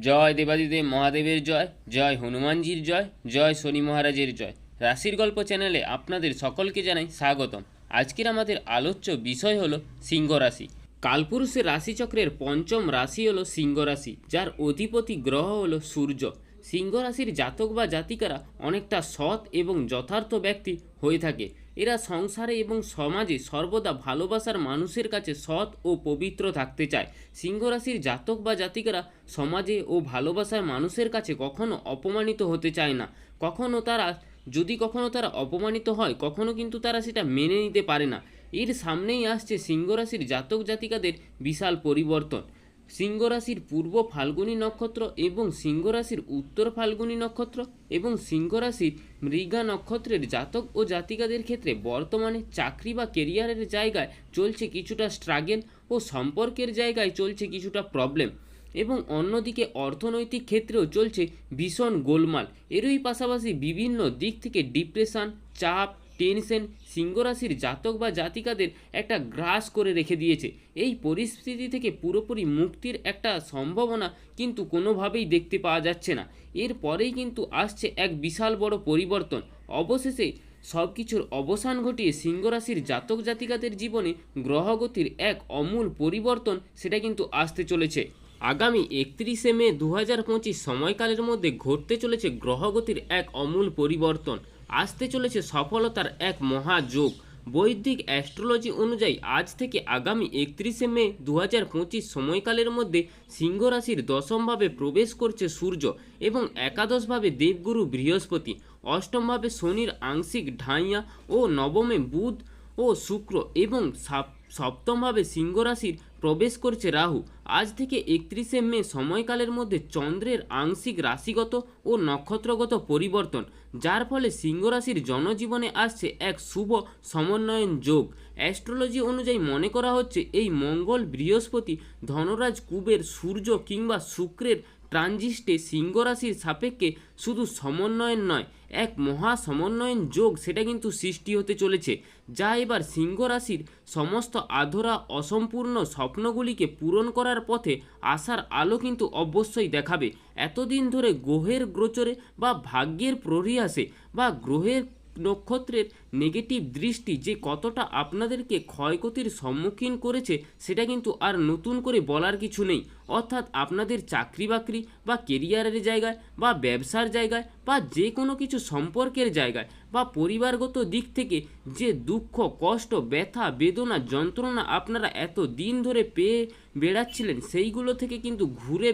জয় দেবাদিদেব মহাদেবের জয় জয় হনুমানজির জয় জয় শনি মহারাজের জয়। রাশির গল্প চ্যানেলে আপনাদের সকলকে জানাই স্বাগতম। আজকের আমাদের আলোচ্য বিষয় হলো সিংহ রাশি। কালপুরুষের রাশিচক্রের পঞ্চম রাশি হলো সিংহ রাশি, যার অধিপতি গ্রহ হলো সূর্য। সিংহ রাশির জাতক বা জাতিকারা অনেকটা সৎ এবং যথার্থ ব্যক্তি হয়ে থাকে। এরা সংসারে এবং সমাজে সর্বদা ভালোবাসার মানুষের কাছে সৎ ও পবিত্র থাকতে চায়। সিংহ রাশির জাতক বা জাতিকারা সমাজে ও ভালোবাসার মানুষের কাছে কখনো অপমানিত হতে চায় না। কখনো তারা, যদি কখনো তারা অপমানিত হয়, কখনো কিন্তু তারা সেটা মেনে নিতে পারে না। এর সামনেই আসছে সিংহ রাশির জাতক জাতিকাদের বিশাল পরিবর্তন। সিংহ রাশির পূর্ব ফাল্গুনী নক্ষত্র এবং সিংহ রাশির উত্তর ফাল্গুনী নক্ষত্র এবং সিংহ রাশির মৃগা নক্ষত্রের জাতক ও জাতিকাদের ক্ষেত্রে বর্তমানে চাকরি বা কেরিয়ারের জায়গায় চলছে কিছুটা স্ট্রাগেল ও সম্পর্কের জায়গায় চলছে কিছুটা প্রবলেম এবং অন্যদিকে অর্থনৈতিক ক্ষেত্রেও চলছে ভীষণ গোলমাল। এরই পাশাপাশি বিভিন্ন দিক থেকে ডিপ্রেশন, চাপ টেনশন সিংহরাশির জাতক বা জাতিকাদের একটা গ্রাস করে রেখে দিয়েছে। এই পরিস্থিতি থেকে পুরোপুরি মুক্তির একটা সম্ভাবনা কিন্তু কোনোভাবেই দেখতে পাওয়া যাচ্ছে না। এরপরেই কিন্তু আসছে এক বিশাল বড় পরিবর্তন। অবশেষে সব কিছুর অবসান ঘটিয়ে সিংহরাশির জাতক জাতিকাদের জীবনে গ্রহগতির এক অমূল পরিবর্তন সেটা কিন্তু আসতে চলেছে। আগামী একত্রিশে মে দু হাজার পঁচিশ সময়কালের মধ্যে ঘটতে চলেছে গ্রহগতির এক অমূল পরিবর্তন। আসতে চলেছে সফলতার এক মহাযোগ। বৈদিক অ্যাস্ট্রোলজি অনুযায়ী আজ থেকে আগামী একত্রিশে মে দু হাজার পঁচিশ সময়কালের মধ্যে সিংহ রাশির দশমভাবে প্রবেশ করছে সূর্য এবং একাদশভাবে দেবগুরু বৃহস্পতি। অষ্টমভাবে শনির আংশিক ঢাইয়া ও নবমে বুধ ও শুক্র এবং সপ্তমভাবে সিংহ রাশির প্রবেশ করছে রাহু। আজ থেকে একত্রিশে মে সময়কালের মধ্যে চন্দ্রের আংশিক রাশিগত ও নক্ষত্রগত পরিবর্তন, যার ফলে সিংহরাশির জনজীবনে আসছে এক শুভ সমন্বয়ন যোগ। অ্যাস্ট্রোলজি অনুযায়ী মনে করা হচ্ছে, এই মঙ্গল বৃহস্পতি ধনরাজ কুবের সূর্য কিংবা শুক্রের ট্রানজিস্টে সিংহ রাশির সাপেক্ষে শুধু সমন্বয়ন নয়, এক মহা সমন্বয়ন যোগ সেটা কিন্তু সৃষ্টি হতে চলেছে, যা এবার সিংহ রাশির সমস্ত আধরা অসম্পূর্ণ স্বপ্নগুলিকে পূরণ করার পথে আসার আলো কিন্তু অবশ্যই দেখাবে। এতদিন ধরে গ্রহের গোচরে বা ভাগ্যের প্ররিয়াসে বা গ্রহের নক্ষত্রের নেগেটিভ দৃষ্টি যে কতটা আপনাদেরকে ক্ষয়ক্ষতির সম্মুখীন করেছে, সেটা কিন্তু আর নতুন করে বলার কিছু নেই। অর্থাৎ আপনাদের চাকরি বাকরি বা কেরিয়ারের জায়গায় বা ব্যবসার জায়গায় বা যে কোনো কিছু সম্পর্কের জায়গায় বা পরিবারগত দিক থেকে যে দুঃখ, কষ্ট, ব্যথা, বেদনা, যন্ত্রণা আপনারা এত দিন ধরে পেয়ে বেড়াচ্ছিলেন, সেইগুলো থেকে কিন্তু ঘুরে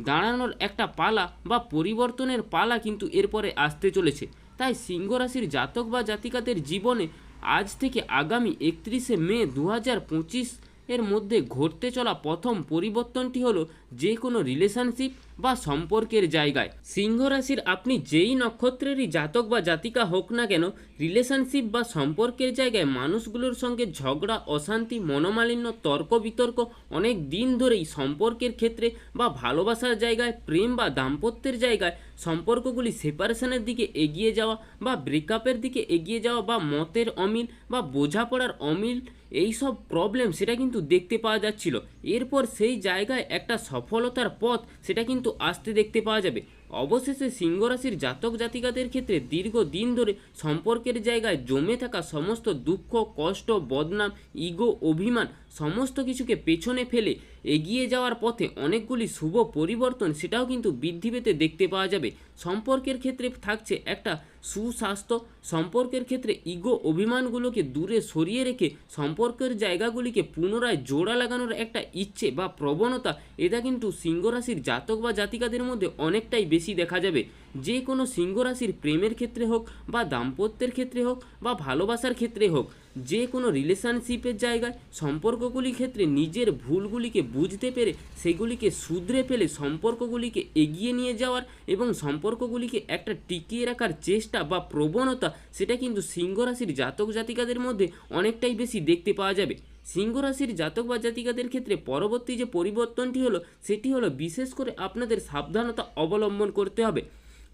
দাঁড়ানোর একটা পালা বা পরিবর্তনের পালা কিন্তু এরপরে আসতে চলেছে। তাই সিংহ রাশির জাতক বা জাতিকাদের জীবনে আজ থেকে আগামী একত্রিশে মে দু হাজার পঁচিশ এর মধ্যে ঘটতে চলা প্রথম পরিবর্তনটি হলো যে কোনো রিলেশনশিপ বা সম্পর্কের জায়গায়। সিংহ রাশির আপনি যেই নক্ষত্রেরই জাতক বা জাতিকা হোক না কেন রিলেশনশিপ বা সম্পর্কের জায়গায় মানুষগুলোর সঙ্গে ঝগড়া, অশান্তি, মনোমালিন্য তর্ক বিতর্ক অনেক দিন ধরেই সম্পর্কের ক্ষেত্রে বা ভালোবাসার জায়গায়, প্রেম বা দাম্পত্যের জায়গায় সম্পর্কগুলি সেপারেশনের দিকে এগিয়ে যাওয়া বা ব্রেকআপের দিকে এগিয়ে যাওয়া বা মতের অমিল বা বোঝাপড়ার অমিল এই সব প্রবলেম সেটা কিন্তু দেখতে পাওয়া যাচ্ছিল। এরপর সেই জায়গায় একটা সফলতার পথ সেটা কিন্তু আসতে দেখতে পাওয়া যাবে। অবশেষে সিংহ রাশির জাতক জাতিকাদের ক্ষেত্রে দীর্ঘ দিন ধরে সম্পর্কের জায়গায় জমে থাকা সমস্ত দুঃখ, কষ্ট, বদনাম, ইগো, অভিমান সমস্ত কিছুকে পেছনে ফেলে এগিয়ে যাওয়ার পথে অনেকগুলি শুভ পরিবর্তন সেটাও কিন্তু বৃদ্ধি পেতে দেখতে পাওয়া যাবে। সম্পর্কের ক্ষেত্রে থাকছে একটা সুস্বাস্থ্য, সম্পর্কের ক্ষেত্রে ইগো অভিমানগুলোকে দূরে সরিয়ে রেখে সম্পর্কের জায়গাগুলিকে পুনরায় জোড়া লাগানোর একটা ইচ্ছে বা প্রবণতা, এটা কিন্তু সিংহ রাশির জাতক বা জাতিকাদের মধ্যে অনেকটাই বেশি দেখা যাবে। যে কোনো সিংহ রাশির প্রেমের ক্ষেত্রে হোক বা দাম্পত্যের ক্ষেত্রে হোক বা ভালোবাসার ক্ষেত্রে হোক, যে কোনো রিলেশনশিপের জায়গায় সম্পর্কগুলির ক্ষেত্রে নিজের ভুলগুলিকে বুঝতে পেরে সেগুলিকে শুধরে ফেলে সম্পর্কগুলিকে এগিয়ে নিয়ে যাওয়ার এবং সম্পর্কগুলিকে একটা টিকিয়ে রাখার চেষ্টা বা প্রবণতা, সেটা কিন্তু সিংহ রাশির জাতক জাতিকাদের মধ্যে অনেকটাই বেশি দেখতে পাওয়া যাবে। সিংহ রাশির জাতক বা জাতিকাদের ক্ষেত্রে পরবর্তী যে পরিবর্তনটি হলো, সেটি হলো বিশেষ করে আপনাদের সাবধানতা অবলম্বন করতে হবে।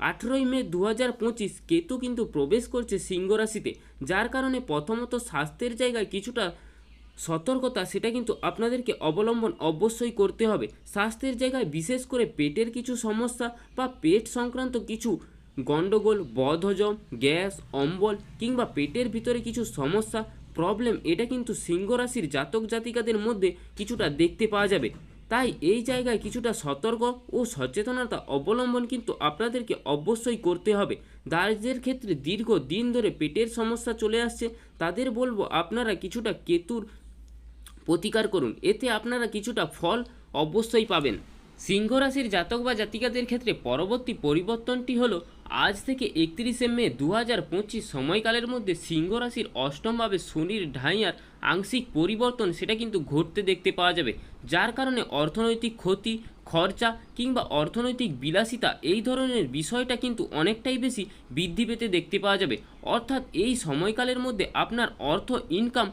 আঠেরোই মে দু হাজার পঁচিশ কেতু কিন্তু প্রবেশ করছে সিংহ রাশিতে যার কারণে প্রথমত স্বাস্থ্যের জায়গায় কিছুটা সতর্কতা সেটা কিন্তু আপনাদেরকে অবলম্বন অবশ্যই করতে হবে। স্বাস্থ্যের জায়গায় বিশেষ করে পেটের কিছু সমস্যা বা পেট সংক্রান্ত কিছু গণ্ডগোল বদহজম, গ্যাস, অম্বল কিংবা পেটের ভিতরে কিছু সমস্যা, প্রবলেম, এটা কিন্তু সিংহ রাশির জাতক জাতিকাদের মধ্যে কিছুটা দেখতে পাওয়া যাবে। তাই এই জায়গায় কিছুটা সতর্ক ও সচেতনতা অবলম্বন কিন্তু আপনাদেরকে অবশ্যই করতে হবে। যাদের ক্ষেত্রে দীর্ঘ দিন ধরে পেটের সমস্যা চলে আসছে। তাদের বলব আপনারা কিছুটা কেতুর প্রতিকার করুন। এতে আপনারা কিছুটা ফল অবশ্যই পাবেন। সিংহ রাশির জাতক বা জাতিকাদের ক্ষেত্রে পরবর্তী পরিবর্তনটি হলো আজ থেকে একত্রিশে মে দু হাজার পঁচিশ সময়কালের মধ্যে সিংহ রাশির অষ্টমভাবে শনির ঢাইয়ার আংশিক পরিবর্তন সেটা কিন্তু ঘটতে দেখতে পাওয়া যাবে। যার কারণে অর্থনৈতিক ক্ষতি, খরচা কিংবা অর্থনৈতিক বিলাসিতা এই ধরনের বিষয়টা কিন্তু অনেকটাই বেশি বৃদ্ধি পেতে দেখতে পাওয়া যাবে। অর্থাৎ এই সময়কালের মধ্যে আপনার অর্থ ইনকাম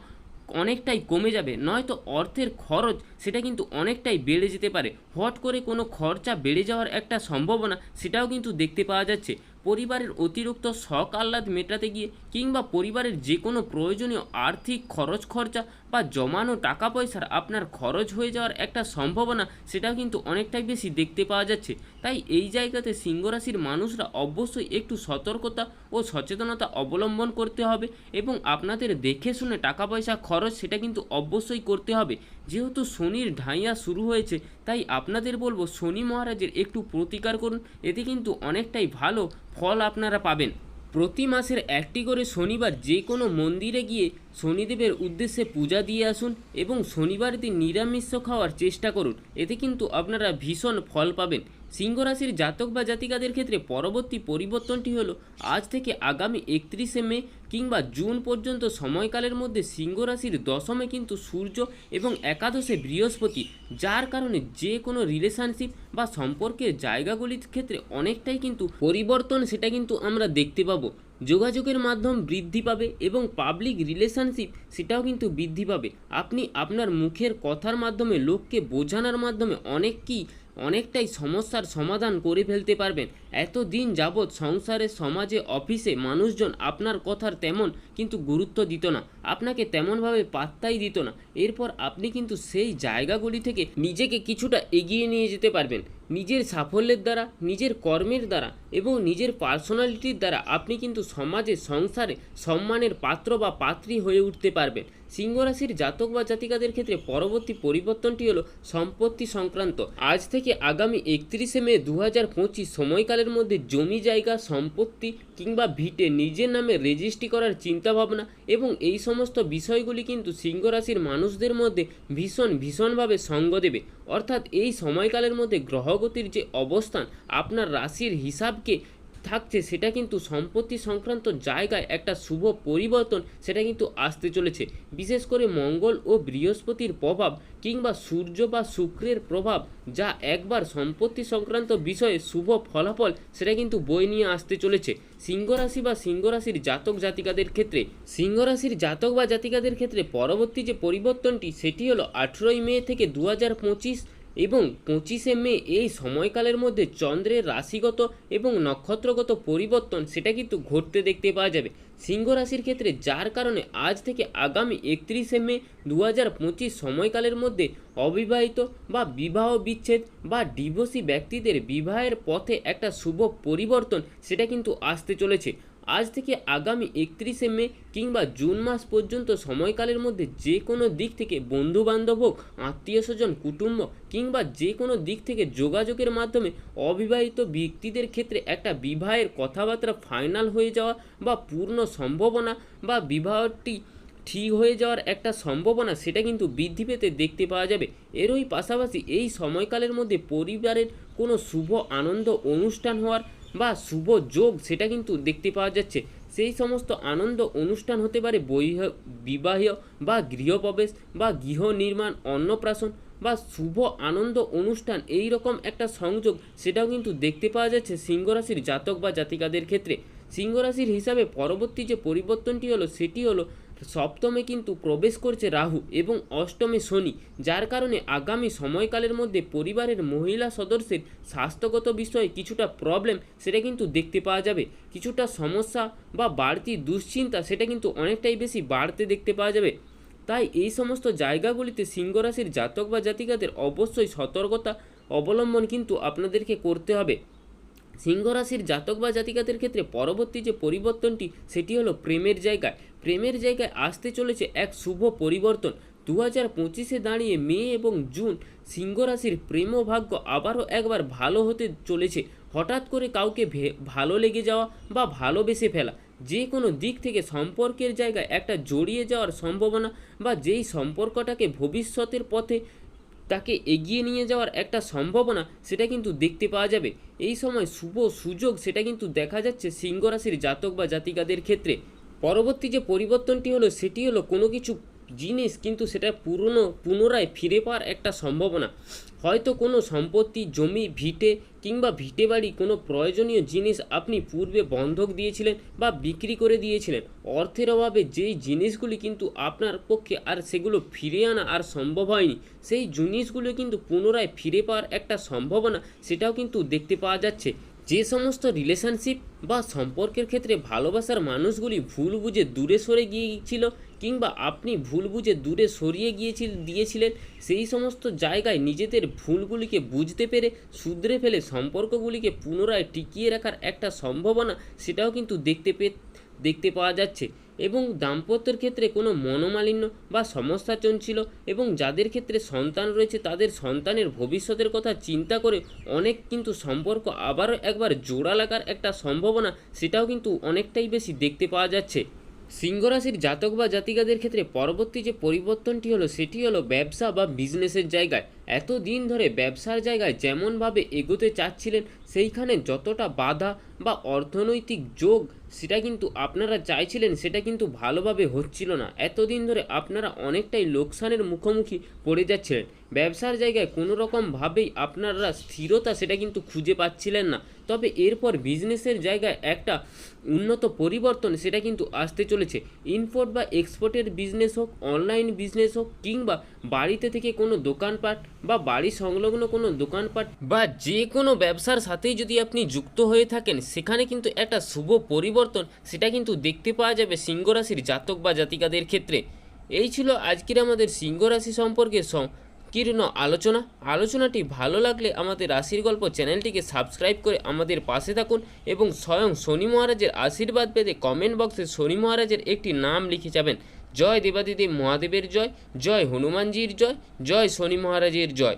অনেকটাই কমে যাবে, নয়তো অর্থের খরচ সেটা কিন্তু অনেকটাই বেড়ে যেতে পারে। হট করে কোনো খরচা বেড়ে যাওয়ার একটা সম্ভাবনা সেটাও কিন্তু দেখতে পাওয়া যাচ্ছে। পরিবারের অতিরিক্ত শখ আহ্লাদ মেটাতে গিয়ে কিংবা পরিবারের যে কোনো প্রয়োজনীয় আর্থিক খরচ খরচা বা জমানো টাকা পয়সার আপনার খরচ হয়ে যাওয়ার একটা সম্ভাবনা সেটাও কিন্তু অনেকটাই বেশি দেখতে পাওয়া যাচ্ছে। তাই এই জায়গাতে সিংহরাশির মানুষরা অবশ্যই একটু সতর্কতা ও সচেতনতা অবলম্বন করতে হবে এবং আপনাদের দেখে শুনে টাকা পয়সা খরচ সেটা কিন্তু অবশ্যই করতে হবে। যেহেতু শনির ঢাইয়া শুরু হয়েছে, তাই আপনাদের বলব শনি মহারাজের একটু প্রতিকার করুন। এতে কিন্তু অনেকটাই ভালো ফল আপনারা পাবেন। প্রতি মাসের একটি করে শনিবার যে কোনো মন্দিরে গিয়ে শনিদেবের উদ্দেশ্যে পূজা দিয়ে আসুন এবং শনিবার দিন নিরামিষ খাওয়ার চেষ্টা করুন। এতে কিন্তু আপনারা ভীষণ ফল পাবেন। সিংহ রাশির জাতক বা জাতিকাদের ক্ষেত্রে পরবর্তী পরিবর্তনটি হলো, আজ থেকে আগামী একত্রিশে মে কিংবা জুন পর্যন্ত সময়কালের মধ্যে সিংহ রাশির দশমে কিন্তু সূর্য এবং একাদশে বৃহস্পতি, যার কারণে যে কোনো রিলেশনশিপ বা সম্পর্কের জায়গাগুলির ক্ষেত্রে অনেকটাই কিন্তু পরিবর্তন সেটা কিন্তু আমরা দেখতে পাবো। যোগাযোগের মাধ্যম বৃদ্ধি পাবে এবং পাবলিক রিলেশনশিপ সেটাও কিন্তু বৃদ্ধি পাবে। আপনি আপনার মুখের কথার মাধ্যমে, লোককে বোঝানোর মাধ্যমে অনেক কি, অনেকটাই সমস্যার সমাধান করে ফেলতে পারবেন। এত দিন যাবৎ সংসারে, সমাজে, অফিসে মানুষজন আপনার কথার তেমন কিন্তু গুরুত্ব দিত না। আপনাকে তেমনভাবে পাত্তাই দিত না। এরপর আপনি কিন্তু সেই জায়গাগুলি থেকে নিজেকে কিছুটা এগিয়ে নিয়ে যেতে পারবেন। নিজের সাফল্যের দ্বারা, নিজের কর্মের দ্বারা এবং নিজের পার্সোনালিটির দ্বারা আপনি কিন্তু সমাজে, সংসারে সম্মানের পাত্র বা পাত্রী হয়ে উঠতে পারবেন। সিংহ রাশির জাতক বা জাতিকাদের ক্ষেত্রে পরবর্তী পরিবর্তনটি হলো সম্পত্তি সংক্রান্ত। আজ থেকে আগামী একত্রিশে মে দু হাজার পঁচিশ সময়কালের মধ্যে জমি জায়গা, সম্পত্তি কিংবা ভিটে নিজের নামে রেজিস্ট্রি করার চিন্তাভাবনা এবং এই সমস্ত বিষয়গুলি কিন্তু সিংহ রাশির মানুষদের মধ্যে ভীষণ ভীষণভাবে সঙ্গ দেবে। অর্থাৎ এই সময়কালের মধ্যে গ্রহগতির যে অবস্থান, আপনার রাশির হিসাবকে থাকছে, সেটা কিন্তু সম্পত্তি সংক্রান্ত জায়গায় একটা শুভ পরিবর্তন, সেটা কিন্তু আসতে চলেছে। বিশেষ করে মঙ্গল ও বৃহস্পতির প্রভাব কিংবা সূর্য বা শুক্রের প্রভাব, যা একবার সম্পত্তি সংক্রান্ত বিষয়ে শুভ ফলাফল, সেটা কিন্তু বই নিয়ে আসতে চলেছে। সিংহ রাশি বা সিংহ রাশির জাতক জাতিকাদের ক্ষেত্রে সিংহ রাশির জাতক বা জাতিকাদের ক্ষেত্রে পরবর্তী যে পরিবর্তনটি, সেটি হলো আঠেরোই মে থেকে দু হাজার পঁচিশ এবং পঁচিশে মে এই সময়কালের মধ্যে চন্দ্রের রাশিগত এবং নক্ষত্রগত পরিবর্তন সেটা কিন্তু ঘটতে দেখতে পাওয়া যাবে। সিংহ রাশির ক্ষেত্রে যার কারণে আজ থেকে আগামী একত্রিশে মে দু হাজার পঁচিশ সময়কালের মধ্যে অবিবাহিত বা বিবাহ বিচ্ছেদ বা ডিভোর্সি ব্যক্তিদের বিবাহের পথে একটা শুভ পরিবর্তন সেটা কিন্তু আসতে চলেছে। আজ থেকে আগামী একত্রিশে মে কিংবা জুন মাস পর্যন্ত সময়কালের মধ্যে যে কোনো দিক থেকে বন্ধু বান্ধব হোক, আত্মীয় স্বজন, কুটুম্ব কিংবা যে কোনো দিক থেকে যোগাযোগের মাধ্যমে অবিবাহিত ব্যক্তিদের ক্ষেত্রে একটা বিবাহের কথাবার্তা ফাইনাল হয়ে যাওয়া বা পূর্ণ সম্ভাবনা বা বিবাহটি ঠিক হয়ে যাওয়ার একটা সম্ভাবনা, সেটা কিন্তু বৃদ্ধি পেতে দেখতে পাওয়া যাবে। এরই পাশাপাশি এই সময়কালের মধ্যে পরিবারের কোনো শুভ, আনন্দ, অনুষ্ঠান হওয়ার বা শুভ যোগ সেটা কিন্তু দেখতে পাওয়া যাচ্ছে। সেই সমস্ত আনন্দ অনুষ্ঠান হতে পারে বৈহ বিবাহ বা গৃহপ্রবেশ বা গৃহ নির্মাণ, অন্নপ্রাশন বা শুভ আনন্দ অনুষ্ঠান এই রকম একটা সংযোগ সেটাও কিন্তু দেখতে পাওয়া যাচ্ছে সিংহ রাশির জাতক বা জাতিকাদের ক্ষেত্রে। সিংহ রাশির হিসাবে পরবর্তী যে পরিবর্তনটি হলো সেটি হলো সপ্তমে কিন্তু প্রবেশ করছে রাহু এবং অষ্টমে শনি, যার কারণে আগামী সময়কালের মধ্যে পরিবারের মহিলা সদস্যের স্বাস্থ্যগত বিষয়ে কিছুটা প্রবলেম সেটা কিন্তু দেখতে পাওয়া যাবে। কিছুটা সমস্যা বা বাড়তি দুশ্চিন্তা সেটা কিন্তু অনেকটাই বেশি বাড়তে দেখতে পাওয়া যাবে। তাই এই সমস্ত জায়গাগুলিতে সিংহ রাশির জাতক বা জাতিকাদের অবশ্যই সতর্কতা অবলম্বন কিন্তু আপনাদেরকে করতে হবে। সিংহ রাশির জাতক বা জাতিকাদের ক্ষেত্রে পরবর্তী যে পরিবর্তনটি, সেটি হলো প্রেমের জায়গায়। প্রেমের জায়গায় আসতে চলেছে এক শুভ পরিবর্তন। দু হাজার পঁচিশে দাঁড়িয়ে মে এবং জুন সিংহ রাশির প্রেম ও ভাগ্য আবারও একবার ভালো হতে চলেছে। হঠাৎ করে কাউকে ভালো লেগে যাওয়া বা ভালোবেসে ফেলা, যে কোনো দিক থেকে সম্পর্কের জায়গায় একটা জড়িয়ে যাওয়ার সম্ভাবনা বা যেই সম্পর্কটাকে ভবিষ্যতের পথে তাকে এগিয়ে নিয়ে যাওয়ার একটা সম্ভাবনা সেটা কিন্তু দেখতে পাওয়া যাবে। এই সময় শুভ সুযোগ সেটা কিন্তু দেখা যাচ্ছে সিংহ রাশির জাতক বা জাতিকাদের ক্ষেত্রে। পরবর্তী যে পরিবর্তনটি হলো সেটি হলো কোনো কিছু জিনিস কিন্তু সেটা পুরনো পুনরায় ফিরে পাওয়ার একটা সম্ভাবনা। হয়তো কোনো সম্পত্তি, জমি, ভিটে কিংবা ভিটে বাড়ি কোনো প্রয়োজনীয় জিনিস আপনি পূর্বে বন্ধক দিয়েছিলেন বা বিক্রি করে দিয়েছিলেন। অর্থের অভাবে যেই জিনিসগুলি কিন্তু আপনার পক্ষে আর সেগুলো ফিরে আনা আর সম্ভব হয়নি, সেই জিনিসগুলো কিন্তু পুনরায় ফিরে পাওয়ার একটা সম্ভাবনা সেটাও কিন্তু দেখতে পাওয়া যাচ্ছে। যে সমস্ত রিলেশনশিপ বা সম্পর্কের ক্ষেত্রে ভালোবাসার মানুষগুলি ভুল বুঝে দূরে সরে গিয়েছিল কিংবা আপনি ভুল বুঝে দূরে সরিয়ে গিয়েছিল, দিয়েছিলেন, সেই সমস্ত জায়গায় নিজেদের ভুলগুলিকে বুঝতে পেরে শুধরে ফেলে সম্পর্কগুলিকে পুনরায় টিকিয়ে রাখার একটা সম্ভাবনা সেটাও কিন্তু দেখতে পে, দেখতে পাওয়া যাচ্ছে। এবং দাম্পত্যের ক্ষেত্রে কোনো মনোমালিন্য বা সমস্যা চলছিল এবং যাদের ক্ষেত্রে সন্তান রয়েছে, তাদের সন্তানের ভবিষ্যতের কথা চিন্তা করে অনেক কিন্তু সম্পর্ক আবারও একবার জোড়া লাগার একটা সম্ভাবনা সেটাও কিন্তু অনেকটাই বেশি দেখতে পাওয়া যাচ্ছে। সিংহ রাশির জাতক বা জাতিকাদের ক্ষেত্রে পরবর্তী যে পরিবর্তনটি হলো, সেটি হলো ব্যবসা বা বিজনেসের জায়গায়। এত দিন ধরে ব্যবসার জায়গায় যেমনভাবে এগোতে চাচ্ছিলেন, সেইখানে যতটা বাধা বা অর্থনৈতিক যোগ সেটা কিন্তু আপনারা চাইছিলেন, সেটা কিন্তু ভালোভাবে হচ্ছিল না। এতদিন ধরে আপনারা অনেকটাই লোকসানের মুখোমুখি পড়ে যাচ্ছিলেন। ব্যবসার জায়গায় কোনো রকমভাবেই আপনারা স্থিরতা সেটা কিন্তু খুঁজে পাচ্ছিলেন না। তবে এরপর বিজনেসের জায়গায় একটা উন্নত পরিবর্তন সেটা কিন্তু আসতে চলেছে। ইম্পোর্ট বা এক্সপোর্টের বিজনেস হোক, অনলাইন বিজনেস হোক কিংবা বাড়িতে থেকে কোনো দোকানপাট বা বাড়ি সংলগ্ন কোনো দোকানপাট বা যে কোনো ব্যবসার সাথেই যদি আপনি যুক্ত হয়ে থাকেন, সেখানে কিন্তু একটা শুভ পরিবর্তন সেটা কিন্তু দেখতে পাওয়া যাবে সিংহ রাশির জাতক বা জাতিকাদের ক্ষেত্রে। এই ছিল আজকের আমাদের সিংহ রাশি সম্পর্কে সংকীর্ণ আলোচনা। আলোচনাটি ভালো লাগলে আমাদের রাশির গল্প চ্যানেলটিকে সাবস্ক্রাইব করে আমাদের পাশে থাকুন এবং স্বয়ং শনি মহারাজের আশীর্বাদ পেতে কমেন্ট বক্সে শনি মহারাজের একটি নাম লিখে যাবেন। জয় দেবাদিদেব মহাদেবের জয় জয় হনুমানজির জয় জয় শনি মহারাজের জয়।